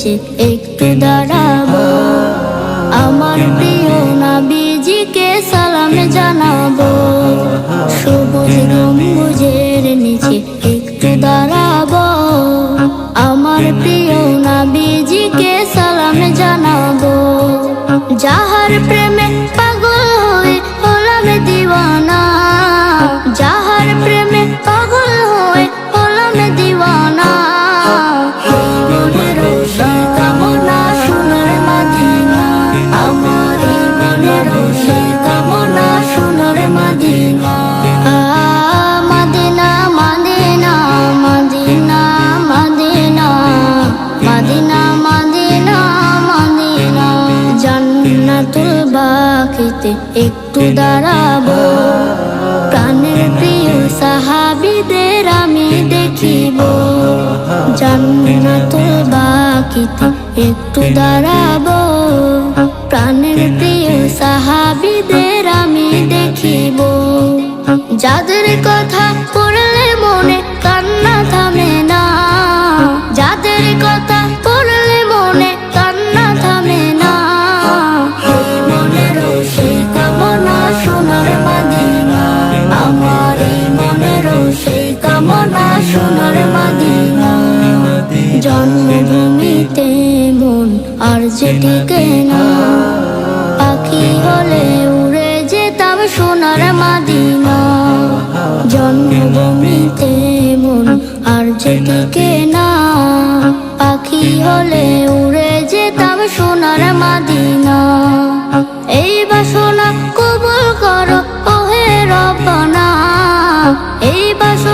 নিচে একটু দাঁড়াবো। আমার প্রিয় নাবিজিকে সালাম জানাব। সবুজ গম্বুজের নিচে একটু দাঁড়াবো। আমার প্রিয় নাবিজিকে সালাম জানাব। যাহার প্রেমে মাদিনা। মাদিনা মাদিনা মাদিনা মাদিনা। মাদিনা একটু দাঁড়াবো। প্রাণের প্রিয় সাহাবিদের আমি দেখিব। জান্নাতুল বাকিতে একটু দাঁড়াবো। যাদের কথা পড়লে মনে কান্না থামে না। যাদের কথা পড়লে মনে কান্না থামে না। এই মনেরও কামনা সোনার মাদিনা। আমার এই মনেরও কামনা সোনার মাদিনা। জন্মভূমিতে মন আর যেটিকে না জন্মভূমিতে মন, আর যেটিকে না পাখি হলে উড়ে যেতাম সোনার মাদিনা। এই বাসনা কবুল করো, ওহে রবনা এই বাসনা